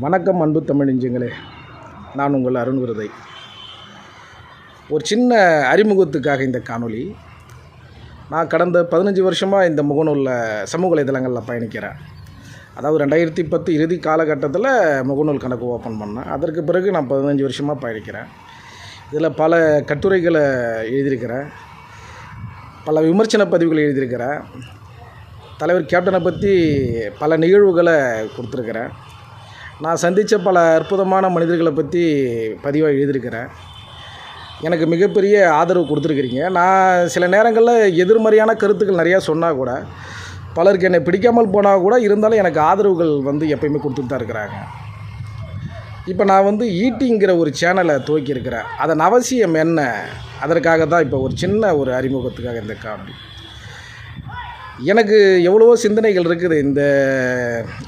வணக்கம் அன்பு தமிழ் நெஞ்சங்களே. நான் உங்கள் அருண் விருதை. ஒரு சின்ன அறிமுகத்துக்காக இந்த காணொளி. நான் கடந்த பதினஞ்சு வருஷமாக இந்த முகநூலில் சமூக வலைதளங்களில் பயணிக்கிறேன். அதாவது ரெண்டாயிரத்தி பத்து இறுதி காலகட்டத்தில் முகநூல் கணக்கு ஓப்பன் பண்ணேன். அதற்கு பிறகு நான் பதினஞ்சு வருஷமாக பயணிக்கிறேன். இதில் பல கட்டுரைகளை எழுதியிருக்கிறேன். பல விமர்சன பதிவுகள் எழுதியிருக்கிறேன். தலைவர் கேப்டனை பற்றி பல நிகழ்வுகளை கொடுத்துருக்கிறேன். நான் சந்தித்த பல அற்புதமான மனிதர்களை பற்றி பதிவாக எழுதியிருக்கிறேன். எனக்கு மிகப்பெரிய ஆதரவு கொடுத்துருக்கிறீங்க. நான் சில நேரங்களில் எதிர்மறையான கருத்துக்கள் நிறையா சொன்னால் கூட பலருக்கு என்னை பிடிக்காமல் போனால் கூட இருந்தாலும் எனக்கு ஆதரவுகள் வந்து எப்பயுமே கொடுத்துட்டு தான் இருக்கிறாங்க. இப்போ நான் வந்து ஈட்டிங்கிற ஒரு சேனலை துவக்கியிருக்கிறேன். அதன் அவசியம் என்ன? அதற்காக தான் இப்போ ஒரு சின்ன ஒரு அறிமுகத்துக்காக இந்த காமெடி. எனக்கு எவ்வளவோ சிந்தனைகள் இருக்குது. இந்த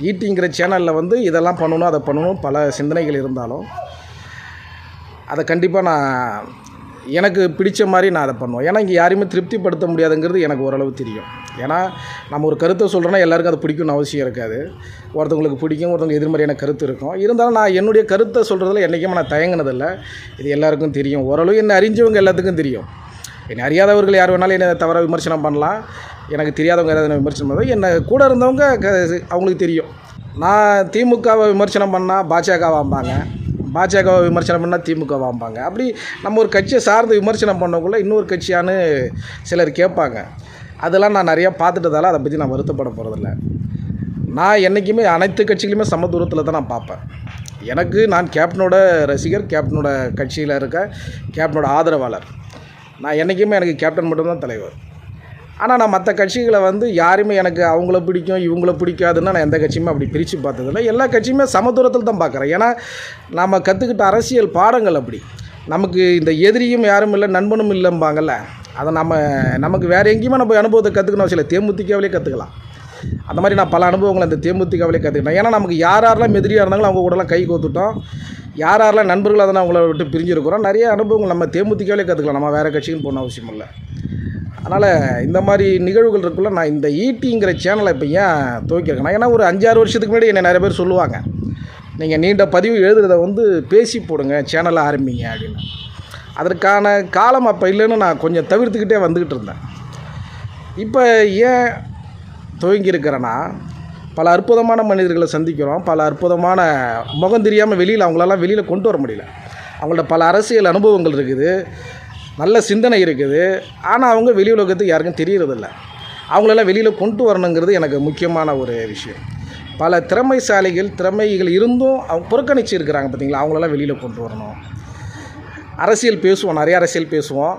ஈட்டிங்கிற சேனலில் வந்து இதெல்லாம் பண்ணணும் அதை பண்ணணும் பல சிந்தனைகள் இருந்தாலும் அதை கண்டிப்பாக நான் எனக்கு பிடிச்ச மாதிரி நான் அதை பண்ணுவேன். ஏன்னா இங்கே யாரையுமே திருப்திப்படுத்த முடியாதுங்கிறது எனக்கு ஓரளவு தெரியும். ஏன்னா நம்ம ஒரு கருத்தை சொல்கிறோன்னா எல்லாருக்கும் அது பிடிக்கும்னு அவசியம் இருக்காது. ஒருத்தவங்களுக்கு பிடிக்கும் ஒருத்தவங்களுக்கு எதிர்மறையான கருத்து இருக்கும். இருந்தாலும் நான் என்னுடைய கருத்தை சொல்கிறதுல என்றைக்குமே நான் தயங்கினதில்லை. இது எல்லாருக்கும் தெரியும். ஓரளவு என்னை அறிஞ்சவங்க எல்லாத்துக்கும் தெரியும். என்னை அறியாதவர்கள் யார் வேணாலும் என்னை தவற விமர்சனம் பண்ணலாம். எனக்கு தெரியாதவங்க யாராவது விமர்சனம் பண்ணலாம் என்னை கூட இருந்தவங்க க அவங்களுக்கு தெரியும். நான் திமுகவை விமர்சனம் பண்ணால் பாஜகவாம்பாங்க. பாஜகவை விமர்சனம் பண்ணால் திமுக வாம்பாங்க அப்படி நம்ம ஒரு கட்சியை சார்ந்து விமர்சனம் பண்ணக்குள்ளே இன்னொரு கட்சியான்னு சிலர் கேட்பாங்க. அதெல்லாம் நான் நிறையா பார்த்துட்டதால அதை பற்றி நான் வருத்தப்பட போகிறதில்ல நான் என்றைக்குமே அனைத்து கட்சிகளுமே சம தூரத்தில் தான் நான் பார்ப்பேன். எனக்கு நான் கேப்டனோட ரசிகர் கேப்டனோட கட்சியில் இருக்க கேப்டனோட ஆதரவாளர். நான் என்றைக்குமே எனக்கு கேப்டன் மட்டும்தான் தலைவர். ஆனால் நான் மற்ற கட்சிகளை வந்து யாருமே எனக்கு அவங்கள பிடிக்கும் இவங்கள பிடிக்காதுன்னு நான் எந்த கட்சியுமே அப்படி பிரித்து பார்த்ததில்ல. எல்லா கட்சியுமே சமதூரத்தில் தான் பார்க்குறேன். ஏன்னா நம்ம கற்றுக்கிட்ட அரசியல் பாடங்கள் அப்படி. நமக்கு இந்த எதிரியும் யாரும் இல்லை நண்பனும் இல்லைம்பாங்கல்ல. அதை நம்ம நமக்கு வேறு எங்கேயுமே நம்ம அனுபவத்தை கற்றுக்கணும் அவசியம் இல்லை. கற்றுக்கலாம் அந்த மாதிரி நான் பல அனுபவங்களை அந்த தேமுதிகவிலே கற்றுக்கிட்டேன் ஏன்னா நமக்கு யார் யாரெல்லாம் எதிரியாக இருந்தாங்களோ அவங்க கூடலாம் கை கோத்துட்டோம். யார் யாரெல்லாம் நண்பர்கள் தானே அவங்கள விட்டு பிரிஞ்சிருக்கிறோம். நிறைய அனுபவங்கள் நம்ம தேமுதிகவிலே கற்றுக்கலாம் நம்ம வேறு கட்சிக்கும் போன அவசியம் இல்லை. அதனால் இந்த மாதிரி நிகழ்வுகள் இருக்குள்ள நான் இந்த ஈட்டிங்கிற சேனலை இப்போ ஏன் துவக்கியிருக்கேன்? ஏன்னா ஒரு அஞ்சாறு வருஷத்துக்கு முன்னாடி என்னை நிறைய பேர் சொல்லுவாங்க நீங்கள் நீண்ட பதிவு எழுதுகிறத வந்து பேசி போடுங்க சேனலை ஆரம்பிங்க அப்படின்னு. அதற்கான காலம் அப்போ இல்லைன்னு நான் கொஞ்சம் தவிர்த்துக்கிட்டே வந்துக்கிட்டு இருந்தேன். இப்போ ஏன் துவங்கியிருக்கிறேன்னா பல அற்புதமான மனிதர்களை சந்திக்கிறோம் பல அற்புதமான முகம் தெரியாமல் வெளியில் அவங்களெல்லாம் வெளியில் கொண்டு வர முடியல. அவங்கள்ட்ட பல அரசியல் அனுபவங்கள் இருக்குது. நல்ல சிந்தனை இருக்குது. ஆனால் அவங்க வெளி உலகத்துக்கு யாருக்கும் தெரியறதில்ல. அவங்களெல்லாம் வெளியில் கொண்டு வரணுங்கிறது எனக்கு முக்கியமான ஒரு விஷயம். பல திறமைசாலிகள் திறமைகள் இருந்தும் அவங்க புறக்கணிச்சு இருக்கிறாங்க பார்த்தீங்களா அவங்களெல்லாம் வெளியில் கொண்டு வரணும். அரசியல் பேசுவோம் நிறைய அரசியல் பேசுவோம்.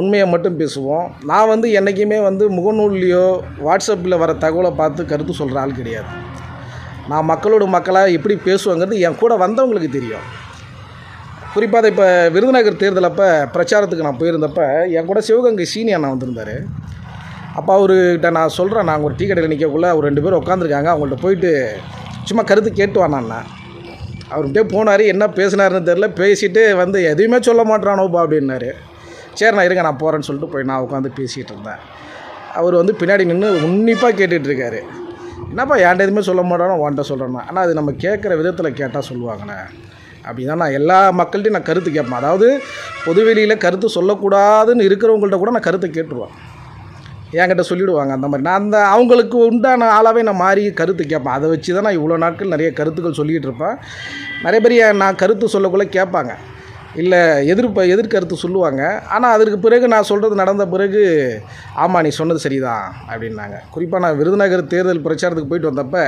உண்மையை மட்டும் பேசுவோம். நான் வந்து என்றைக்குமே வந்து முகநூல்லையோ வாட்ஸ்அப்பில் வர தகவலை பார்த்து கருத்து சொல்கிற ஆள் கிடையாது. நான் மக்களோட மக்களாக எப்படி பேசுவேங்கிறது என் கூட வந்தவங்களுக்கு தெரியும். குறிப்பாக இப்போ விருதுநகர் தேர்தலப்போ பிரச்சாரத்துக்கு நான் போயிருந்தப்போ என் கூட சிவகங்கை சீனி அண்ணா வந்திருந்தார். அப்போ அவர்கிட்ட நான் சொல்கிறேன் நாங்கள் ஒரு டீ கடையில் நிற்கக்குள்ளே அவர் ரெண்டு பேர் உட்காந்துருக்காங்க அவங்கள்ட்ட போயிட்டு சும்மா கருத்து கேட்டு வாண்ணா அவர்கிட்ட போனார் என்ன பேசினாருன்னு தெரில பேசிட்டு வந்து எதுவுமே சொல்ல மாட்டானோப்பா அப்படின்னாரு. சரி நான் இருங்க நான் போகிறேன்னு சொல்லிட்டு போய் நான் உட்காந்து பேசிகிட்டு இருந்தேன். அவர் வந்து பின்னாடி நின்று உன்னிப்பாக கேட்டுட்ருக்காரு. என்னப்பா என்கிட்ட எதுவுமே சொல்ல மாட்டானோ உன்கிட்ட சொல்கிறேன்னா ஆனால் அது நம்ம கேட்குற விதத்தில் கேட்டால் சொல்லுவாங்கண்ணே. அப்படின்னா நான் எல்லா மக்கள்கிட்டையும் நான் கருத்து கேட்பேன். அதாவது பொதுவெளியில் கருத்து சொல்லக்கூடாதுன்னு இருக்கிறவங்கள்ட்ட கூட நான் கருத்தை கேட்டுருவேன். என்கிட்ட சொல்லிவிடுவாங்க அந்த மாதிரி. நான் அந்த அவங்களுக்கு உண்டான ஆளாகவே நான் மாறி கருத்து கேட்பேன். அதை வச்சு தான் நான் இவ்வளோ நாட்கள் நிறைய கருத்துக்கள் சொல்லிகிட்டு இருப்பேன். நிறைய பேர் நான் கருத்து சொல்லக்குள்ளே கேட்பாங்க. இல்லை எதிர்ப்ப எதிர்கருத்து சொல்லுவாங்க. ஆனால் அதற்கு பிறகு நான் சொல்கிறது நடந்த பிறகு ஆமாம் நீ சொன்னது சரிதான் அப்படின்னாங்க. குறிப்பாக நான் விருதுநகர் தேர்தல் பிரச்சாரத்துக்கு போயிட்டு வந்தப்போ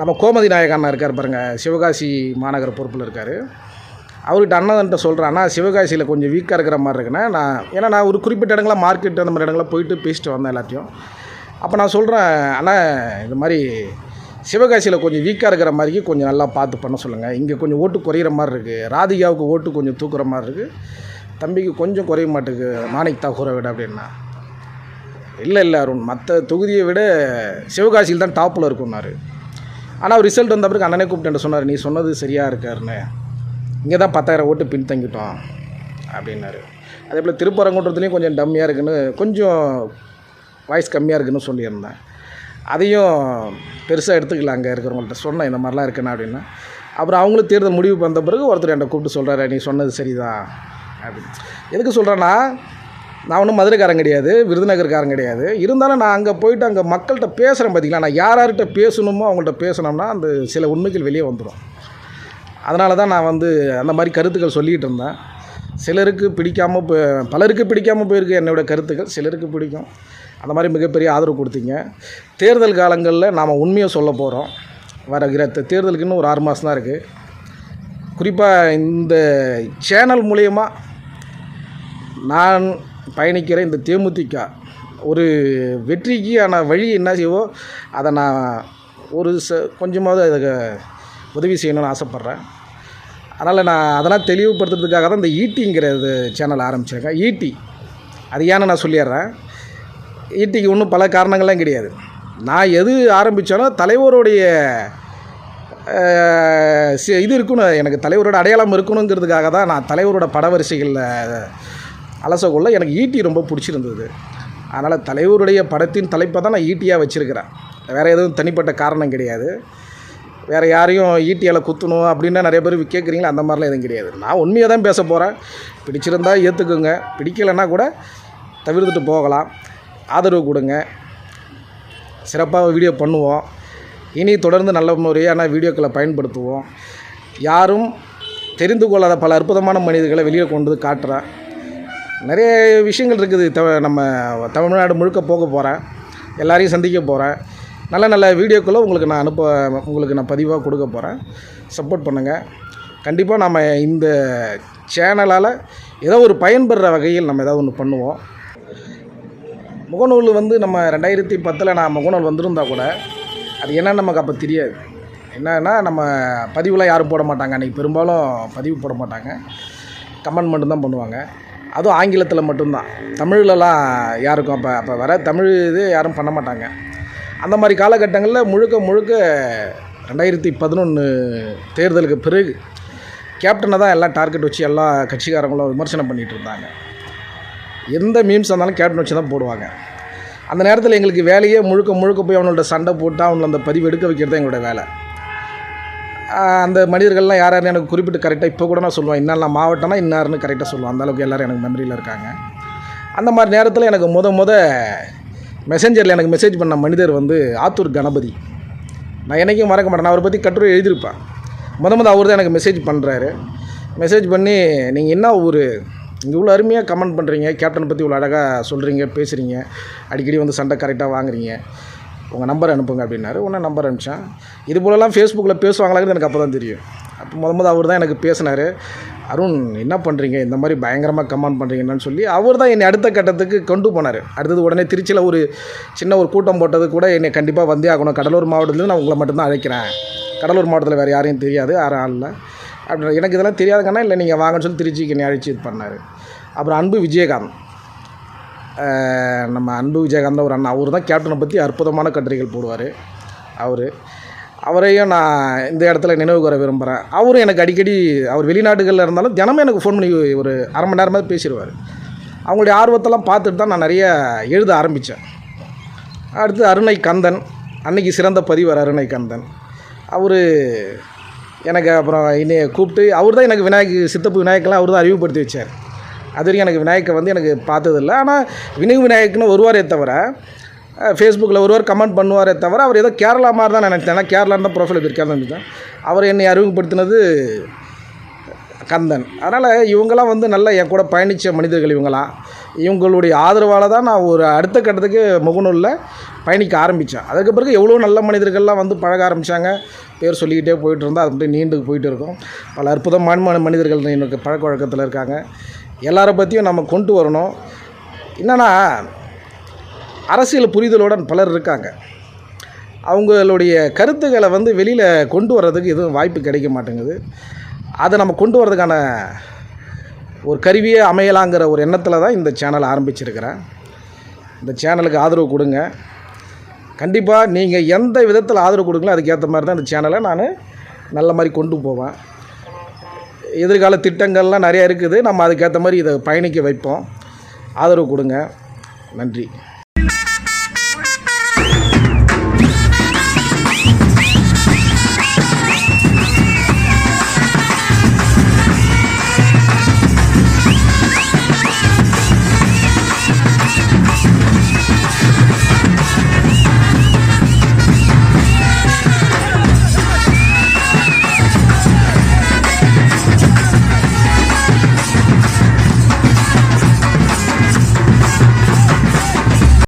நம்ம கோமதி நாயக அண்ணா இருக்கார் பாருங்கள் சிவகாசி மாநகர பொறுப்பில் இருக்கார். அவர்கிட்ட அண்ணன்ட்ட சொல்கிறான்னா அண்ணா சிவகாசியில் கொஞ்சம் வீக்காக இருக்கிற மாதிரி இருக்குன்னா நான் ஏன்னா நான் ஒரு குறிப்பிட்ட இடங்களாக மார்க்கெட் அந்த மாதிரி இடங்களாக போயிட்டு பேசிட்டு வந்தேன் எல்லாத்தையும். அப்போ நான் சொல்கிறேன் அண்ணா இது மாதிரி சிவகாசியில் கொஞ்சம் வீக்காக இருக்கிற மாதிரிக்கு கொஞ்சம் நல்லா பார்த்து பண்ண சொல்லுங்கள் இங்கே கொஞ்சம் ஓட்டு குறையிற மாதிரி இருக்குது ராதிகாவுக்கு ஓட்டு கொஞ்சம் தூக்குற மாதிரி இருக்குது தம்பிக்கு கொஞ்சம் குறைய மாட்டேங்குது. மாணிக் தாகூரை விட அப்படின்னா. இல்லை இல்லை அருண். மற்ற தொகுதியை விட சிவகாசியில் தான் டாப்பில் இருக்குன்னாரு ஆனால் ரிசல்ட் வந்த பிறகு அண்ணனே கூப்பிட்டு சொன்னார் நீ சொன்னது சரியாக இருக்காருன்னு. இங்கே தான் பத்தாயிரம் ஓட்டு பின்தங்கிட்டோம் அப்படின்னாரு. அதே போல் திருப்பரங்குன்றத்துலேயும் கொஞ்சம் டம்மியாக இருக்குன்னு கொஞ்சம் வாய்ஸ் கம்மியாக இருக்குன்னு சொல்லியிருந்தேன். அதையும் பெருசாக எடுத்துக்கல அங்கே இருக்கிறவங்கள்ட்ட சொன்னேன் இந்த மாதிரிலாம் இருக்குண்ணா அப்படின்னா. அப்புறம் அவங்களும் தேர்தல் முடிவு வந்த பிறகு ஒருத்தர் என்னை கூப்பிட்டு சொல்கிறாரு நீ சொன்னது சரிதான். அப்படின்னு. எதுக்கு சொல்கிறேன்னா நான் ஒன்றும் மதுரைக்காரன் கிடையாது விருதுநகர்காரன் கிடையாது. இருந்தாலும் நான் அங்கே போயிட்டு அங்கே மக்கள்கிட்ட பேசுகிறேன் பார்த்தீங்களா நான் யார் யார்கிட்ட பேசணுமோ அவங்கள்ட்ட பேசினோம்னா அந்த சில உண்மைகள் வெளியே வந்துடும் அதனால தான் நான் வந்து அந்த மாதிரி கருத்துக்கள் சொல்லிகிட்டு இருந்தேன். சிலருக்கு பிடிக்காமல் போ பலருக்கு பிடிக்காமல் போயிருக்கு என்னோட கருத்துக்கள் சிலருக்கு பிடிக்கும். அந்த மாதிரி மிகப்பெரிய ஆதரவு கொடுத்தீங்க. தேர்தல் காலங்களில் நாம் உண்மையை சொல்ல போகிறோம் வருகிற தேர்தலுக்கு இன்னும் ஒரு ஆறு மாதம் தான் இருக்குது குறிப்பாக இந்த சேனல் மூலயமா நான் பயணிக்கிற இந்த தேமுதிக ஒரு வெற்றிக்கான வழி என்ன செய்வோ அதை நான் ஒரு ச கொஞ்சமாவது அதுக்கு உதவி செய்யணும்னு ஆசைப்பட்றேன். அதனால் நான் அதெல்லாம் தெளிவுபடுத்துறதுக்காக தான் இந்த ஈட்டிங்கிறது சேனல் ஆரம்பிச்சிருக்கேன். ஈட்டி அது ஏன்னு நான் சொல்லிடுறேன். ஈட்டிக்கு இன்னும் பல காரணங்கள்லாம் கிடையாது. நான் எது ஆரம்பித்தாலும் தலைவருடைய இது இருக்கணும் எனக்கு தலைவரோட அடையாளம் இருக்கணுங்கிறதுக்காக தான் நான் தலைவரோட படவரிசைகளில் அலசகுள்ள எனக்கு ஈட்டி ரொம்ப பிடிச்சிருந்தது. அதனால் தலைவருடைய படத்தின் தலைப்பை தான் நான் ஈட்டியாக வச்சுருக்கிறேன். வேறு எதுவும் தனிப்பட்ட காரணம் கிடையாது. வேறு யாரையும் ஈட்டியால் குத்தணும் அப்படின்னா நிறைய பேர் கேட்குறீங்களா அந்த மாதிரிலாம் எதுவும் கிடையாது. நான் உண்மையாக தான் பேச போகிறேன் பிடிச்சிருந்தா ஏற்றுக்குங்க பிடிக்கலைன்னா கூட தவிர்த்துட்டு போகலாம். ஆதரவு கொடுங்க. சிறப்பாக வீடியோ பண்ணுவோம். இனி தொடர்ந்து நல்ல முறையான வீடியோக்களை பயன்படுத்துவோம். யாரும் தெரிந்து கொள்ளாத பல அற்புதமான மனிதர்களை வெளியே கொண்டு வந்து காட்டுறேன். நிறைய விஷயங்கள் இருக்குது. த நம்ம தமிழ்நாடு முழுக்க போக போகிறேன் எல்லாரையும் சந்திக்க போகிறேன் நல்ல நல்ல வீடியோக்களும் உங்களுக்கு நான் அனுப்ப உங்களுக்கு நான் பதிவாக கொடுக்க போகிறேன் சப்போர்ட் பண்ணுங்கள் கண்டிப்பாக நம்ம இந்த சேனலால் ஏதோ ஒரு பயன்பெற வகையில் நம்ம ஏதாவது ஒன்று பண்ணுவோம். முகநூல் வந்து நம்ம ரெண்டாயிரத்தி பத்தில் நான் முகநூல் வந்திருந்தால் கூட அது என்னன்னு நமக்கு அப்போ தெரியாது. என்னன்னா நம்ம பதிவுலாம் யாரும் போட மாட்டாங்க. அன்றைக்கி பெரும்பாலும் பதிவு போட மாட்டாங்க. கமெண்ட் மட்டும்தான் பண்ணுவாங்க. அதுவும் ஆங்கிலத்தில் மட்டும்தான். தமிழ்லலாம் யாருக்கும் அப்போ அப்போ வர தமிழ் இது யாரும் பண்ண மாட்டாங்க. அந்த மாதிரி காலகட்டங்களில் முழுக்க முழுக்க ரெண்டாயிரத்தி பதினொன்று தேர்தலுக்கு பிறகு கேப்டனை தான் எல்லாம் டார்கெட் வச்சு எல்லா கட்சிக்காரங்களும் விமர்சனம் பண்ணிகிட்டு இருந்தாங்க. எந்த மீம்ஸ் இருந்தாலும் கேப்டன் வச்சு தான் போடுவாங்க. அந்த நேரத்தில் எங்களுக்கு வேலையே முழுக்க முழுக்க போய் அவனோட சண்டை போட்டு அவங்கள அந்த பதிவு எடுக்க வைக்கிறது எங்களோட வேலை. அந்த மனிதர்கள்லாம் யார் யார் எனக்கு குறிப்பிட்டு கரெக்டாக இப்போ கூட நான் சொல்லுவேன். இன்னெல்லாம் மாவட்டம்னா இன்னார்னு கரெக்டாக சொல்லுவேன். அந்த அளவுக்கு எல்லோரும் எனக்கு மெமரியில் இருக்காங்க. அந்த மாதிரி நேரத்தில் எனக்கு முத முத மெசஞ்சரில் எனக்கு மெசேஜ் பண்ண மனிதர் வந்து ஆத்தூர் கணபதி. நான் என்றைக்கும் மறக்க மாட்டேன். நான் அவரை பற்றி கட்டுரை எழுதியிருப்பேன். முத முத அவர் தான் எனக்கு மெசேஜ் பண்ணுறாரு மெசேஜ் பண்ணி நீங்கள் என்ன ஊர்? இங்கே இவ்வளோ அருமையாக கமெண்ட் பண்ணுறீங்க கேப்டன் பற்றி இவ்வளோ அழகாக சொல்கிறீங்க பேசுகிறீங்க அடிக்கடி வந்து சண்டை கரெக்டாக வாங்குறீங்க. உங்கள் நம்பர் அனுப்புங்க அப்படின்னாரு. உடனே நம்பர் அனுப்பிச்சேன். இது போலலாம் ஃபேஸ்புக்கில் பேசுவாங்களான்னு எனக்கு அப்போ தான் தெரியும். அப்போ முத முத அவர் தான் எனக்கு பேசினார். அருண் என்ன பண்ணுறீங்க இந்த மாதிரி பயங்கரமாக கமெண்ட் பண்ணுறீங்கன்னு சொல்லி அவர் தான் என்னை அடுத்த கட்டத்துக்கு கொண்டு போனார். அடுத்தது உடனே திருச்சியில் ஒரு சின்ன ஒரு கூட்டம் போட்டது கூட என்னை கண்டிப்பாக வந்தே ஆகணும். கடலூர் மாவட்டத்துலேருந்து நான் உங்களை மட்டும்தான் அழைக்கிறேன். கடலூர் மாவட்டத்தில் வேறு யாரையும் தெரியாது. யாரும் ஆள் அப்படி எனக்கு இதெல்லாம் தெரியாதுங்கன்னா இல்லை நீங்கள் வாங்கன்னு சொல்லி திருச்சிக்கு என்னை அழைச்சி இது பண்ணார். அப்புறம் அன்பு விஜயகாந்த். நம்ம அன்பு விஜயகாந்த் ஒரு அண்ணா அவர் தான் கேப்டனை பற்றி அற்புதமான கட்டுரைகள் போடுவார் அவர். அவரையும் நான் இந்த இடத்துல நினைவு கூற விரும்புகிறேன் அவரும் எனக்கு அடிக்கடி அவர் வெளிநாடுகளில் இருந்தாலும் தினமும் எனக்கு ஃபோன் பண்ணி ஒரு அரை மணி நேரமாக பேசிடுவார். அவங்களுடைய ஆர்வத்தெல்லாம் பார்த்துட்டு தான் நான் நிறைய எழுத ஆரம்பித்தேன் அடுத்து அருணை கந்தன் அன்னைக்கு சிறந்த பதிவர் அருணை கந்தன். அவர் எனக்கு அப்புறம் என்னைய கூப்பிட்டு அவர் தான் எனக்கு விநாயகர் சித்தப்பு விநாயகெல்லாம் அவர் தான் அறிமுகப்படுத்தி வச்சார். அது வரைக்கும் எனக்கு விநாயக்கை வந்து எனக்கு பார்த்ததில்ல. ஆனால் வினய் விநாயக்குன்னு வருவாரே தவிர ஃபேஸ்புக்கில் ஒருவர் கமெண்ட் பண்ணுவாரே தவிர அவர் ஏதோ கேரளா மாதிரி தான் நினைச்சேன் ஏன்னா கேரளான்னு தான் ப்ரொஃபைல் இருக்காருன்னு நினச்சேன் அவர் என்னை அறிமுகப்படுத்தினது கந்தன். அதனால் இவங்கெல்லாம் வந்து நல்லா என் கூட பயணித்த மனிதர்கள் இவங்களாம் இவங்களுடைய ஆதரவால் தான் நான் ஒரு அடுத்த கட்டத்துக்கு முகநூலில் பயணிக்க ஆரம்பித்தேன் அதுக்கு பிறகு எவ்வளோ நல்ல மனிதர்கள்லாம் வந்து பழக ஆரம்பித்தாங்க பேர் சொல்லிக்கிட்டே போயிட்டு இருந்தால் அது அப்படியே நீண்டு போயிட்டு இருக்கும். பல அற்புதமான மனிதர்கள் எனக்கு பழக்க வழக்கத்தில் இருக்காங்க. எல்லாரை பற்றியும் நம்ம கொண்டு வரணும். என்னென்னா அரசியல் புரிதலுடன் பலர் இருக்காங்க. அவங்களுடைய கருத்துக்களை வந்து வெளியில் கொண்டு வர்றதுக்கு எதுவும் வாய்ப்பு கிடைக்க மாட்டேங்குது. அதை நம்ம கொண்டு வர்றதுக்கான ஒரு கருவியே அமையலாங்கிற ஒரு எண்ணத்தில் தான் இந்த சேனலை ஆரம்பிச்சிருக்கிறேன். இந்த சேனலுக்கு ஆதரவு கொடுங்க. கண்டிப்பாக நீங்கள் எந்த விதத்தில் ஆதரவு கொடுங்களோ அதுக்கேற்ற மாதிரி தான் இந்த சேனலை நான் நல்ல மாதிரி கொண்டு போவேன். எதிர்கால திட்டங்கள்லாம் நிறையா இருக்குது. நம்ம அதுக்கேற்ற மாதிரி இதை பயணிக்க வைப்போம். ஆதரவு கொடுங்க. நன்றி.